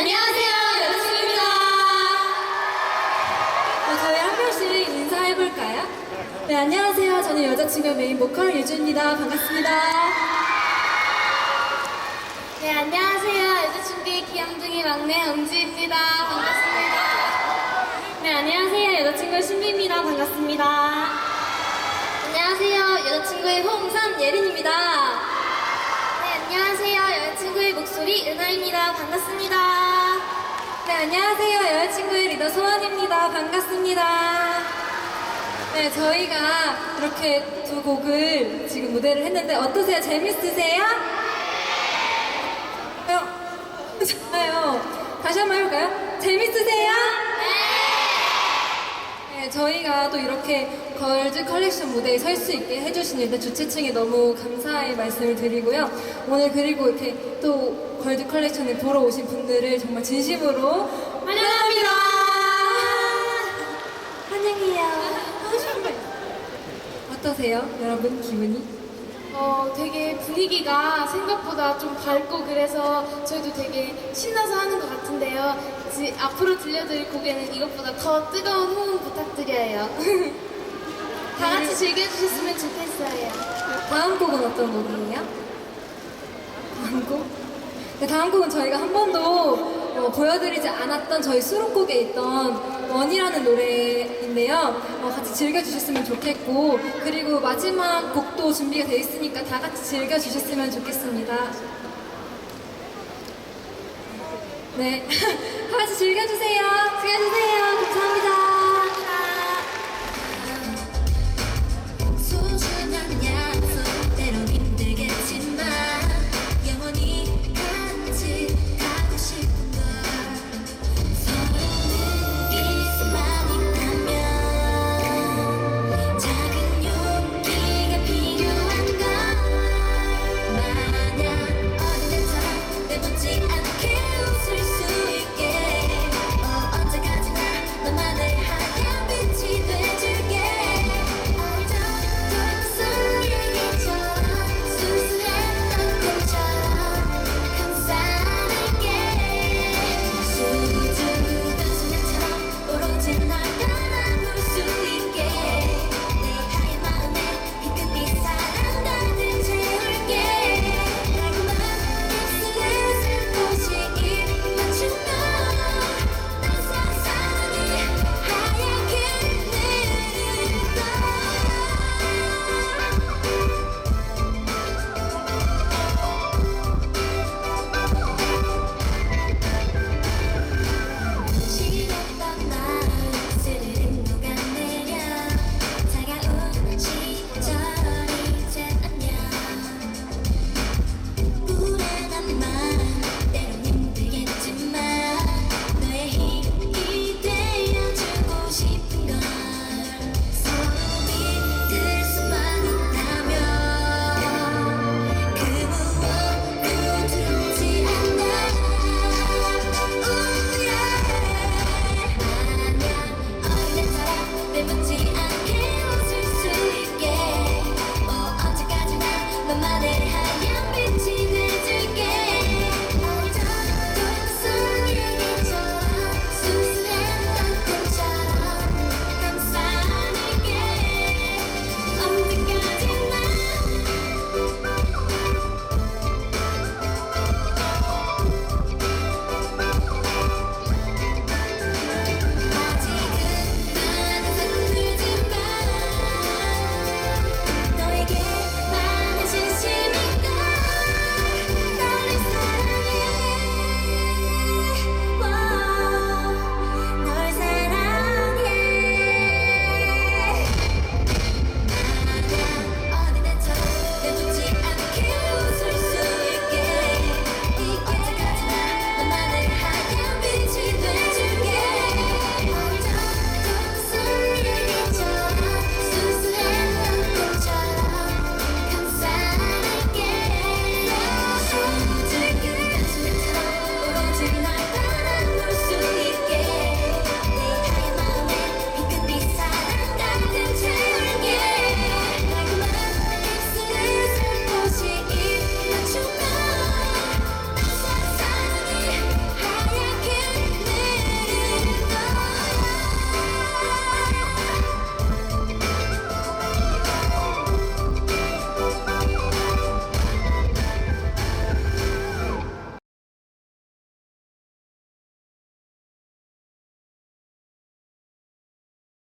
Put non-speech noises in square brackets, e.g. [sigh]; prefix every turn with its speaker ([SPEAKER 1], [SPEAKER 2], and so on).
[SPEAKER 1] 안녕하세요, 여자친구입니다.
[SPEAKER 2] 어, 저희 한 명씩 인사해볼까요? 네, 안녕하세요. 저는 여자친구 메인 보컬 유주입니다. 반갑습니다.
[SPEAKER 1] 네, 안녕하세요, 여자친구의 귀염둥이 막내 은지입니다. 반갑습니다.
[SPEAKER 2] 네, 안녕하세요. 여자친구 신비입니다. 반갑습니다.
[SPEAKER 1] 안녕하세요, 여자친구의 홍삼 예린입니다. 네, 안녕하세요, 여자친구의 목소리 은하입니다. 반갑습니다.
[SPEAKER 2] 네, 안녕하세요. 여자친구의 리더 소원입니다. 반갑습니다. 네, 저희가 이렇게 두 곡을 지금 무대를 했는데 어떠세요? 재밌으세요? 어, [laughs] 좋아요. 다시 한번 해볼까요? 재밌으세요? 네, 저희가 또 이렇게 걸즈 컬렉션 무대에 설 수 있게 해주시는데 주최 측에 너무 감사의 말씀을 드리고요. 오늘 그리고 이렇게 또 걸즈 컬렉션을 보러 오신 분들을 정말 진심으로 환영합니다. 환영해요. 말 어떠세요, 여러분 기분이?
[SPEAKER 1] 어, 되게 분위기가 생각보다 좀 밝고 그래서 저희도 되게 신나서 하는 것 같은데요. 지- 앞으로 들려드릴 곡에는 이것보다 더 뜨거운 호응 부탁드려요. [laughs] 다 같이 즐겨주셨으면 좋겠어요.
[SPEAKER 2] 다음 곡은 어떤 곡이에요? 다음 곡? 네, 다음 곡은 저희가 한 번도 어, 보여드리지 않았던 저희 수록곡에 있던 원이라는 노래인데요. 어, 같이 즐겨주셨으면 좋겠고, 그리고 마지막 곡도 준비가 되어 있으니까 다 같이 즐겨주셨으면 좋겠습니다. 네. [laughs] 다 같이 즐겨주세요. 즐겨주세요. 감사합니다.